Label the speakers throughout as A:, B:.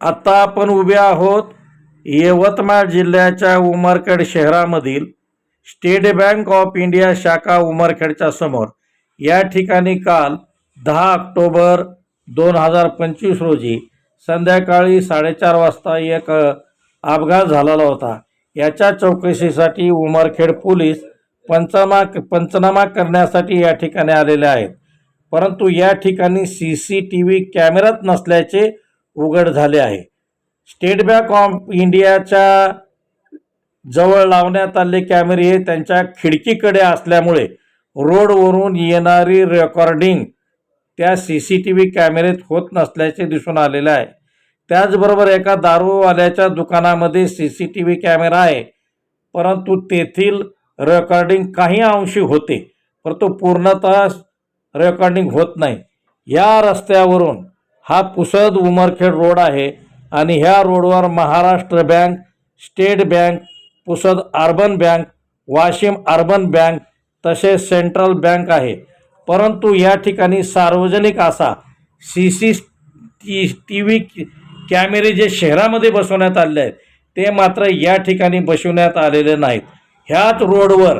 A: आत्ता आपण उभे आहोत यवतमाळ जिल्ह्याच्या उमरखेड शहरामधील स्टेट बँक ऑफ इंडिया शाखा उमरखेडच्या समोर. या ठिकाणी काल दहा ऑक्टोबर दोन हजार पंचवीस रोजी संध्याकाळी साडेचार वाजता एक अपघात झालेला होता. याच्या चौकशीसाठी उमरखेड पोलीस पंचनामा पंचनामा करण्यासाठी या ठिकाणी आलेले आहेत. परंतु या ठिकाणी सी सी टी व्ही कॅमेराच नसल्याचे उघड झाले आहे. स्टेट बँक ऑफ इंडियाच्या जवळ लावण्यात आले कॅमेरे हे त्यांच्या खिडकीकडे असल्यामुळे रोडवरून येणारी रेकॉर्डिंग त्या सी सी टी व्ही कॅमेरेत होत नसल्याचे दिसून आलेले आहे. त्याचबरोबर एका दारूवाल्याच्या दुकानामध्ये C C T V camera आहे. परंतु तेथील रेकॉर्डिंग काही अंशी होते परंतु पूर्णतः रेकॉर्डिंग होत नाही. या रस्त्यावरून हा पुसद उमरखेड रोड आहे आणि ह्या रोडवर Maharashtra bank state bank Pusad urban bank Washim urban bank तसेच सेंट्रल बँक आहे. परंतु या ठिकाणी सार्वजनिक असा C C T T V कॅमेरे जे शहरामध्ये बसवण्यात आले आहेत ते मात्र या ठिकाणी बसवण्यात आलेले नाहीत. ह्याच रोडवर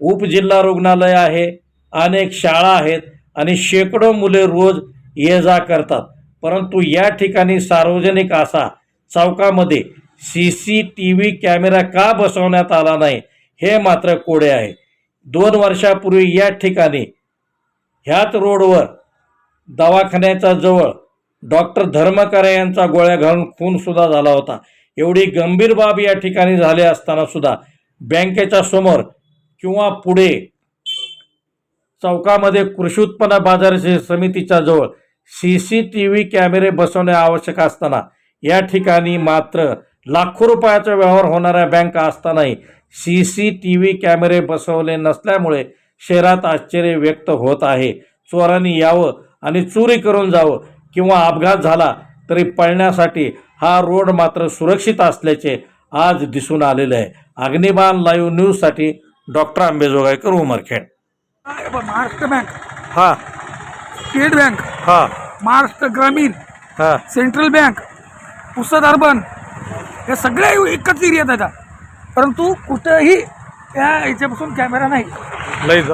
A: उपजिल्हा रुग्णालय आहे अनेक शाळा आहेत आणि शेकडो मुले रोज ये जा करतात. परंतु या ठिकाणी सार्वजनिक असा चौकामध्ये C C T V camera का बसवण्यात आला नाही हे मात्र कोडे आहे. दोन वर्षापूर्वी या ठिकाणी ह्याच रोडवर दवाखान्याच्या जवळ डॉक्टर धर्मकरे यांचा गोळ्या घालून खूनसुद्धा झाला होता. एवढी गंभीर बाब या ठिकाणी झाली असताना सुद्धा बँकेच्या समोर किंवा पुढे चौकामध्ये कृषी उत्पन्न बाजार समितीच्या जवळ सी सी टी व्ही कॅमेरे बसवणे आवश्यक असताना या ठिकाणी मात्र लाखो रुपयाचा व्यवहार होणाऱ्या बँका असतानाही सी सी टी व्ही कॅमेरे बसवले नसल्यामुळे शहरात आश्चर्य व्यक्त होत आहे. चोरांनी यावं आणि चोरी करून जावं किंवा अपघात झाला तरी पळण्यासाठी हा रोड मात्र सुरक्षित असल्याचे आज दिसून आलेले आहे. अग्निबाण लाईव्ह न्यूजसाठी डॉक्टर आंबेजोगाईकर उमरखेड.
B: महाराष्ट्र बँक.
A: हां.
B: स्टेट बँक
A: हां.
B: महाराष्ट्र ग्रामीण
A: हां.
B: सेंट्रल बँक पुसद अर्बन हे सगळे एकच एरियात आहेत. परंतु कुठंही त्या याच्यापासून कॅमेरा नाही.
A: लई